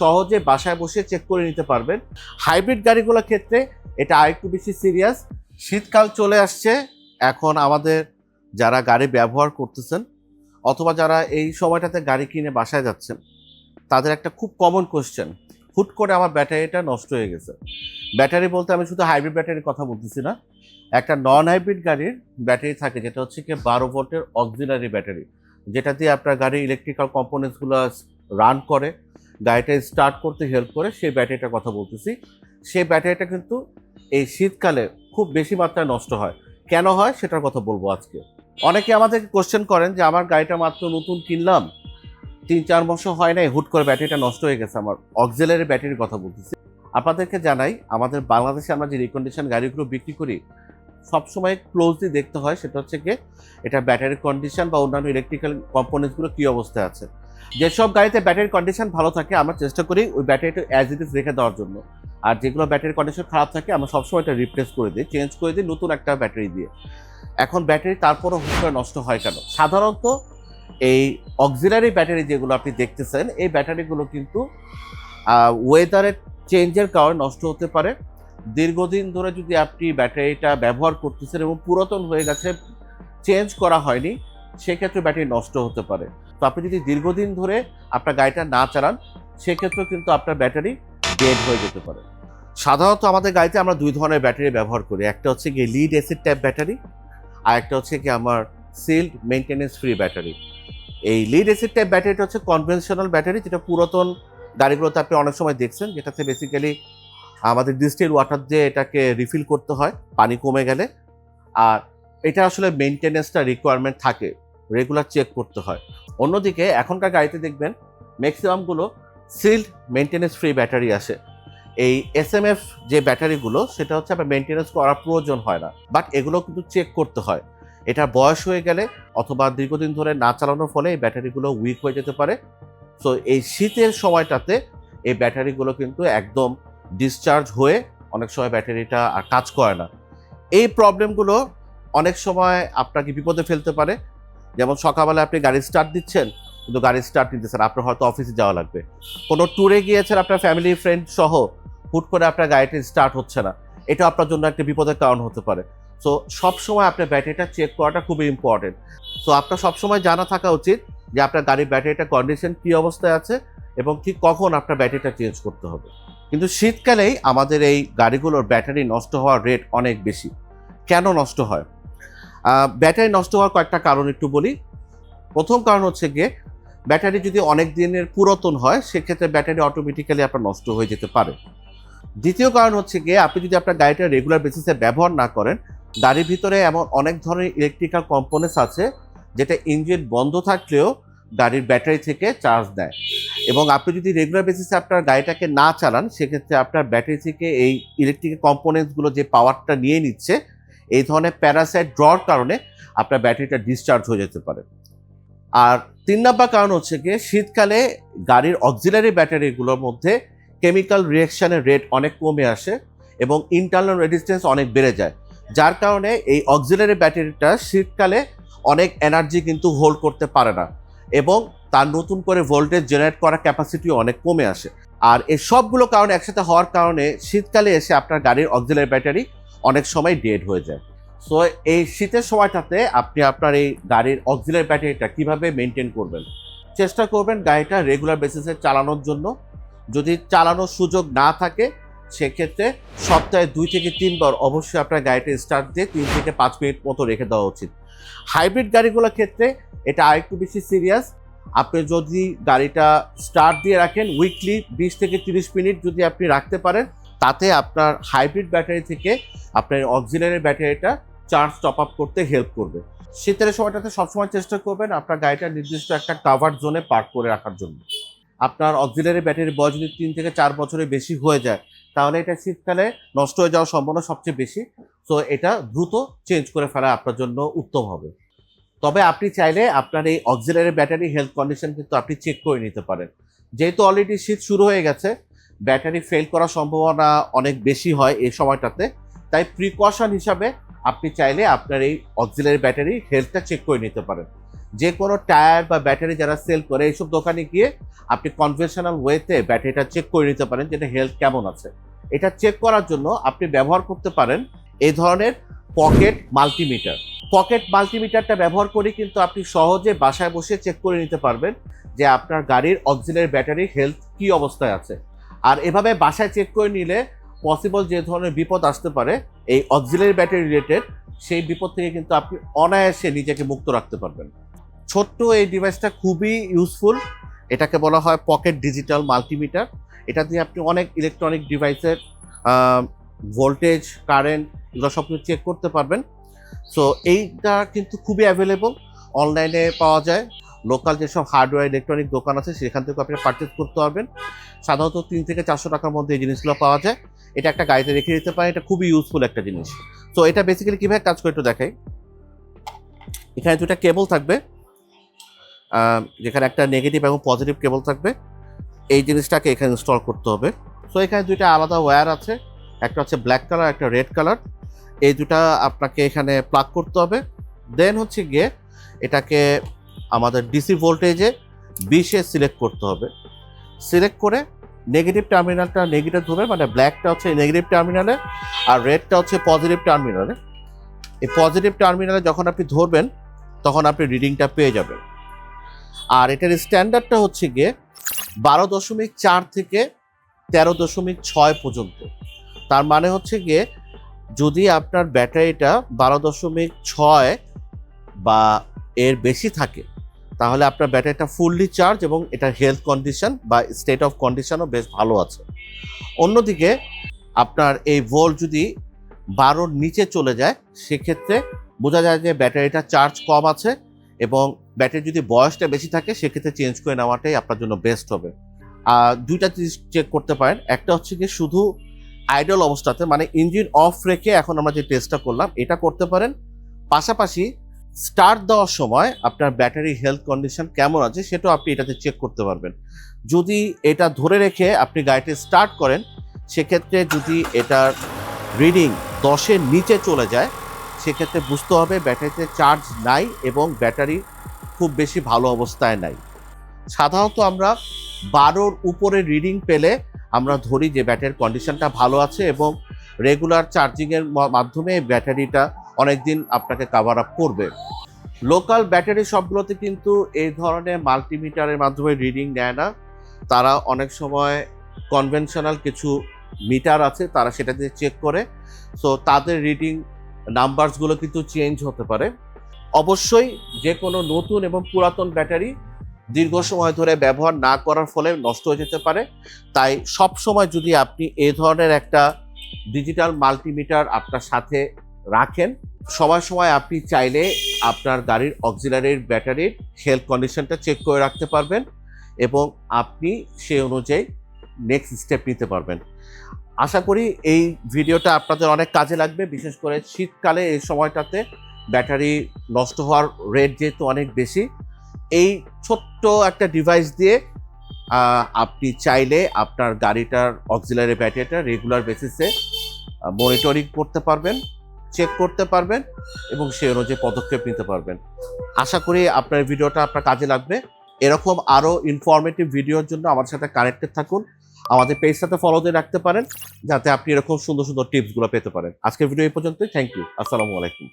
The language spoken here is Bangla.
সহজে বাসায় বসে চেক করে নিতে পারবেন। হাইব্রিড গাড়িগুলোর ক্ষেত্রে এটা আরেকটু বেশি সিরিয়াস শীতকাল চলে আসছে, এখন আমাদের যারা গাড়ি ব্যবহার করতেছেন অথবা যারা এই সময়টাতে গাড়ি কিনে বাসায় যাচ্ছেন, তাদের একটা খুব কমন কোশ্চেন হুট করে আমার ব্যাটারিটা নষ্ট হয়ে গেছে। ব্যাটারি বলতে আমি শুধু হাইব্রিড ব্যাটারির কথা বলতেছি না, একটা নন হাইব্রিড গাড়ির ব্যাটারি থাকে, যেটা হচ্ছে কি বারো ভোল্টের অক্সিলারি ব্যাটারি, যেটা দিয়ে আপনার গাড়ির ইলেকট্রিক্যাল কম্পোনেন্টসগুলো রান করে। গাড়িটা স্টার্ট করতে হেল্প করে, সেই ব্যাটারিটার কথা বলতেছি। সেই ব্যাটারিটা কিন্তু এই শীতকালে খুব বেশি মাত্রায় নষ্ট হয়। কেন হয়? সেটার কথা বলব আজকে। অনেকে আমাদের কোশ্চেন করেন যে, আমার গাড়িটা মাত্র নতুন কিনলাম, তিন চার বছর হয় নাই, হুট করে ব্যাটারিটা নষ্ট হয়ে গেছে। আমার অক্সিলারি ব্যাটারির কথা বলতেছি। আপনাদেরকে জানাই, আমাদের বাংলাদেশে আমরা যে রিকন্ডিশন গাড়িগুলো বিক্রি করি, সবসময় ক্লোজলি দেখতে হয়, সেটা হচ্ছে কি এটা ব্যাটারি কন্ডিশন বা অন্যান্য ইলেকট্রিক্যাল কম্পোনেন্টসগুলো কী অবস্থায় আছে। যেসব গাড়িতে ব্যাটারি কন্ডিশন ভালো থাকে, আমরা চেষ্টা করি ওই ব্যাটারিটা অ্যাজ ইট ইজ রেখে দেওয়ার জন্য। আর যেগুলো ব্যাটারি কন্ডিশন খারাপ থাকে, আমরা সবসময় এটা রিপ্লেস করে দিই চেঞ্জ করে দিই নতুন একটা ব্যাটারি দিয়ে। এখন ব্যাটারি তারপরও হুট করে নষ্ট হয় কেন? সাধারণত এই অক্সিলারি ব্যাটারি যেগুলো আপনি দেখতেছেন, এই ব্যাটারিগুলো কিন্তু ওয়েদারের চেঞ্জের কারণে নষ্ট হতে পারে। দীর্ঘদিন ধরে যদি আপনি ব্যাটারিটা ব্যবহার করতেছেন এবং পুরাতন হয়ে গেছে চেঞ্জ করা হয়নি, সেক্ষেত্রে ব্যাটারি নষ্ট হতে পারে। তো আপনি যদি দীর্ঘদিন ধরে আপনার গাড়িটা না চালান, সেক্ষেত্রেও কিন্তু আপনার ব্যাটারি ডেড হয়ে যেতে পারে। সাধারণত আমাদের গাড়িতে আমরা দুই ধরনের ব্যাটারি ব্যবহার করি। একটা হচ্ছে গিয়ে লিড অ্যাসিড টাইপ ব্যাটারি আর একটা হচ্ছে কি আমার সিল্ড মেনটেনেন্স ফ্রি ব্যাটারি। এই লিড অ্যাসিড টাইপ ব্যাটারিটা হচ্ছে কনভেনশনাল ব্যাটারি, যেটা পুরাতন গাড়িগুলোতে আপনি অনেক সময় দেখছেন। যেটাতে বেসিক্যালি আমাদের ডিস্টিল ওয়াটার দিয়ে এটাকে রিফিল করতে হয়, পানি কমে গেলে। আর এটা আসলে মেনটেনেন্সটা রিকোয়ারমেন্ট থাকে রেগুলার চেক করতে হয়। অন্যদিকে এখনকার গাড়িতে দেখবেন ম্যাক্সিমামগুলো সিল্ড মেনটেনেন্স ফ্রি ব্যাটারি আসে এই এস এম এফ যে ব্যাটারিগুলো সেটা হচ্ছে আপনার মেনটেনেন্স করার প্রয়োজন হয় না। বাট এগুলো কিন্তু চেক করতে হয়। এটা বয়স হয়ে গেলে অথবা দীর্ঘদিন ধরে না চালানোর ফলে এই ব্যাটারিগুলো উইক হয়ে যেতে পারে। সো এই শীতের সময়টাতে এই ব্যাটারিগুলো কিন্তু একদম ডিসচার্জ হয়ে অনেক সময় ব্যাটারিটা আর কাজ করে না। এই প্রবলেমগুলো অনেক সময় আপনাকে বিপদে ফেলতে পারে। যেমন সকালবেলা আপনি গাড়ি স্টার্ট দিচ্ছেন, কিন্তু গাড়ি স্টার্ট নিতেছেন আপনার হয়তো অফিসে যাওয়া লাগবে। কোনো ট্যুরে গিয়েছেন আপনার ফ্যামিলি ফ্রেন্ড সহ, হুট করে আপনার গাড়িটি স্টার্ট হচ্ছে না। এটা আপনার জন্য একটা বিপদের কারণ হতে পারে। সো সবসময় আপনার ব্যাটারিটা চেক করাটা খুবই ইম্পর্টেন্ট সো আপনার সবসময় জানা থাকা উচিত যে আপনার গাড়ির ব্যাটারিটা কন্ডিশন কী অবস্থায় আছে এবং ঠিক কখন আপনার ব্যাটারিটা চেঞ্জ করতে হবে। কিন্তু শীতকালেই আমাদের এই গাড়িগুলোর ব্যাটারি নষ্ট হওয়ার রেট অনেক বেশি। কেন নষ্ট হয়? ব্যাটারি নষ্ট হওয়ার কয়েকটা কারণ একটু বলি। প্রথম কারণ হচ্ছে গিয়ে, ব্যাটারি যদি অনেক দিনের পুরাতন হয়, সেক্ষেত্রে ব্যাটারি অটোমেটিক্যালি আপনার নষ্ট হয়ে যেতে পারে। দ্বিতীয় কারণ হচ্ছে গিয়ে, আপনি যদি আপনার গাড়িটা রেগুলার বেসিসে ব্যবহার না করেন, গাড়ির ভিতরে এমন অনেক ধরনের ইলেকট্রিক্যাল কম্পোনেন্টস আছে, যেটা ইঞ্জিন বন্ধ থাকলেও গাড়ির ব্যাটারি থেকে চার্জ দেয়। এবং আপনি যদি রেগুলার বেসিসে আপনার গাড়িটাকে না চালান, সেক্ষেত্রে আপনার ব্যাটারি থেকে এই ইলেকট্রিক কম্পোনেন্টসগুলো যে পাওয়ারটা নিয়ে নিচ্ছে এই ধরনের প্যারাসাইট ড্রর কারণে আপনার ব্যাটারিটা ডিসচার্জ হয়ে যেতে পারে। আর তিন নম্বর কারণ হচ্ছে গিয়ে শীতকালে গাড়ির অক্সিলারি ব্যাটারিগুলোর মধ্যে কেমিক্যাল রিয়াকশানের রেট অনেক কমে আসে এবং ইন্টারনাল রেজিস্ট্যান্স অনেক বেড়ে যায়। যার কারণে এই অক্সিলারি ব্যাটারিটা শীতকালে অনেক এনার্জি কিন্তু হোল্ড করতে পারে না এবং তার নতুন করে ভোল্টেজ জেনারেট করার ক্যাপাসিটিও অনেক কমে আসে। আর এই সবগুলো কারণ একসাথে হওয়ার কারণে শীতকালে এসে আপনার গাড়ির অক্সিলারি ব্যাটারি অনেক সময় ডেড হয়ে যায়। সো এই শীতের সময়টাতে আপনি আপনার এই গাড়ির অক্সিলারি ব্যাটারিটা কীভাবে মেনটেন করবেন? চেষ্টা করবেন গাড়িটা রেগুলার বেসিসে চালানোর জন্য। যদি চালানোর সুযোগ না থাকে, সেক্ষেত্রে সপ্তাহে দুই থেকে তিনবার অবশ্যই আপনার গাড়িটা স্টার্ট দিয়ে তিন থেকে পাঁচ মিনিট মতো রেখে দেওয়া উচিত। হাইব্রিড গাড়িগুলোর ক্ষেত্রে এটা আরেকটু বেশি সিরিয়াস আপনি যদি গাড়িটা স্টার্ট দিয়ে রাখেন উইকলি বিশ থেকে তিরিশ মিনিট যদি আপনি রাখতে পারেন তাতে আপনার হাইব্রিড ব্যাটারি থেকে আপনার অক্সিলারি ব্যাটারিটা চার্জ টপ আপ করতে হেল্প করবে। শীতের সময়টাতে সবসময় চেষ্টা করবেন আপনার গাড়িটা নির্দিষ্ট একটা কাভার জোনে পার্ক করে রাখার জন্য। আপনার অক্সিলারি ব্যাটারির বয়স যদি তিন থেকে চার বছরের বেশি হয়ে যায়, তাহলে এটা শীতকালে নষ্ট হয়ে যাওয়ার সম্ভাবনা সবচেয়ে বেশি। তো এটা দ্রুত চেঞ্জ করে ফেলা আপনার জন্য উত্তম হবে। তবে আপনি চাইলে আপনার এই অক্সিলারি ব্যাটারি হেলথ কন্ডিশন কিন্তু আপনি চেক করে নিতে পারেন। যেহেতু অলরেডি শীত শুরু হয়ে গেছে ব্যাটারি ফেল করার সম্ভাবনা অনেক বেশি হয় এই সময়টাতে। তাই প্রিকশন হিসাবে আপনি চাইলে আপনার এই অক্সিলারি ব্যাটারি হেলথটা চেক করে নিতে পারেন। যে কোনো টায়ার বা ব্যাটারি যারা সেল করে, এইসব দোকানে গিয়ে আপনি কনভেনশনাল ওয়েতে ব্যাটারিটা চেক করে নিতে পারেন যেটা হেলথ কেমন আছে। এটা চেক করার জন্য আপনি ব্যবহার করতে পারেন এই ধরনের পকেট মাল্টিমিটার পকেট মাল্টিমিটারটা ব্যবহার করে কিন্তু আপনি সহজে বাসায় বসে চেক করে নিতে পারবেন যে আপনার গাড়ির অক্সিলারি ব্যাটারি হেলথ কি অবস্থায় আছে। আর এভাবে বাসায় চেক করে নিলে পসিবল যে ধরনের বিপদ আসতে পারে, এই অক্সিলারি ব্যাটারি রিলেটেড সেই বিপদ থেকে কিন্তু আপনি অনায়াসে নিজেকে মুক্ত রাখতে পারবেন। ছোট্ট এই ডিভাইসটা খুবই ইউজফুল এটাকে বলা হয় পকেট ডিজিটাল মাল্টিমিটার এটা দিয়ে আপনি অনেক ইলেকট্রনিক ডিভাইসের ভোল্টেজ কারেন্ট এগুলো সব কিছু চেক করতে পারবেন। সো এইটা কিন্তু খুবই অ্যাভেলেবল অনলাইনে পাওয়া যায়। লোকাল যেসব হার্ডওয়্যার, ইলেকট্রনিক দোকান আছে, সেখান থেকে আপনি পারচেস করতে পারবেন। সাধারণত তিন থেকে চারশো টাকার মধ্যে এই জিনিসগুলো পাওয়া যায়। এটা একটা গাড়িতে রেখে দিতে পারে এটা খুবই ইউজফুল একটা জিনিস। তো এটা বেসিক্যালি কীভাবে কাজ করে একটু দেখাই। এখানে দুটা কেবল থাকবে। যেখানে একটা নেগেটিভ এবং পজিটিভ কেবল থাকবে। এই জিনিসটাকে এখানে ইনস্টল করতে হবে। সো এখানে দুইটা আলাদা ওয়্যার আছে। একটা হচ্ছে ব্ল্যাক কালার একটা রেড কালার এই দুটা আপনাকে এখানে প্লাগ করতে হবে। দেন হচ্ছে গিয়ে এটাকে আমাদের ডিসি ভোল্টেজে বিশে সিলেক্ট করতে হবে। সিলেক্ট করে নেগেটিভ টার্মিনালটা নেগেটিভ ধরবে মানে ব্ল্যাকটা হচ্ছে নেগেটিভ টার্মিনালে আর রেডটা হচ্ছে পজিটিভ টার্মিনালে এই পজিটিভ টার্মিনালে যখন আপনি ধরবেন, তখন আপনি রিডিংটা পেয়ে যাবেন। আর এটার স্ট্যান্ডার্ডটা হচ্ছে গিয়ে বারো দশমিক চার থেকে তেরো দশমিক ছয় পর্যন্ত। তার মানে হচ্ছে গিয়ে যদি আপনার ব্যাটারিটা বারো দশমিক ছয় বা এর বেশি থাকে তাহলে আপনার ব্যাটারিটা ফুললি চার্জ এবং এটার হেলথ কন্ডিশন বা স্টেট অফ কন্ডিশনও বেশ ভালো আছে। অন্যদিকে আপনার এই ভোল্ট যদি বারোর নিচে চলে যায়, সেক্ষেত্রে বোঝা যায় যে ব্যাটারিটা চার্জ কম আছে এবং ব্যাটারি যদি বয়সটা বেশি থাকে, সেক্ষেত্রে চেঞ্জ করে নেওয়াটাই আপনার জন্য বেস্ট হবে। আর দুইটা জিনিস চেক করতে পারেন। একটা হচ্ছে কি শুধু আইডল অবস্থাতে মানে ইঞ্জিন অফ রেখে এখন আমরা যে টেস্টটা করলাম, এটা করতে পারেন। পাশাপাশি স্টার্ট দেওয়ার সময় আপনার ব্যাটারি হেলথ কন্ডিশন কেমন আছে সেটাও আপনি এটাতে চেক করতে পারবেন। যদি এটা ধরে রেখে আপনি গাড়িটি স্টার্ট করেন, সেক্ষেত্রে যদি এটার রিডিং দশের নিচে চলে যায়, সেক্ষেত্রে বুঝতে হবে ব্যাটারিতে চার্জ নাই এবং ব্যাটারি খুব বেশি ভালো অবস্থায় নাই। সাধারণত আমরা বারোর উপরে রিডিং পেলে আমরা ধরি যে ব্যাটারির কন্ডিশনটা ভালো আছে এবং রেগুলার চার্জিংয়ের মাধ্যমে ব্যাটারিটা অনেক দিন আপনাকে কাভার আপ করবে। লোকাল ব্যাটারি সবগুলোতে কিন্তু এই ধরনের মাল্টিমিটারের মাধ্যমে রিডিং নেয় না। তারা অনেক সময় কনভেনশনাল কিছু মিটার আছে, তারা সেটা দিয়ে চেক করে। সো তাদের রিডিং নাম্বারসগুলো কিন্তু চেঞ্জ হতে পারে। অবশ্যই যে কোনো নতুন এবং পুরাতন ব্যাটারি দীর্ঘ সময় ধরে ব্যবহার না করার ফলে নষ্ট হয়ে যেতে পারে। তাই সব সময় যদি আপনি এই ধরনের একটা ডিজিটাল মাল্টিমিটার আপনার সাথে রাখেন সময় সময় আপনি চাইলে আপনার গাড়ির অক্সিলারির ব্যাটারির হেলথ কন্ডিশনটা চেক করে রাখতে পারবেন এবং আপনি সে অনুযায়ী নেক্সট স্টেপ নিতে পারবেন। আশা করি এই ভিডিওটা আপনাদের অনেক কাজে লাগবে, বিশেষ করে শীতকালে এই সময়টাতে ব্যাটারি নষ্ট হওয়ার রেট যেহেতু অনেক বেশি, এই ছোট্ট একটা ডিভাইস দিয়ে আপনি চাইলে আপনার গাড়িটার অক্সিলারি ব্যাটারিটা রেগুলার বেসিসে মনিটরিং করতে পারবেন। চেক করতে পারবেন এবং সেই অনুযায়ী পদক্ষেপ নিতে পারবেন। আশা করি আপনার ভিডিওটা আপনার কাজে লাগবে। এরকম আরও ইনফরমেটিভ ভিডিওর জন্য আমার সাথে কানেক্টেড থাকুন। আমাদের পেজ সাথে ফলো দিয়ে রাখতে পারেন, যাতে আপনি এরকম সুন্দর সুন্দর টিপসগুলো পেতে পারেন। আজকের ভিডিও এই পর্যন্তই। থ্যাংক ইউ আসসালামু আলাইকুম।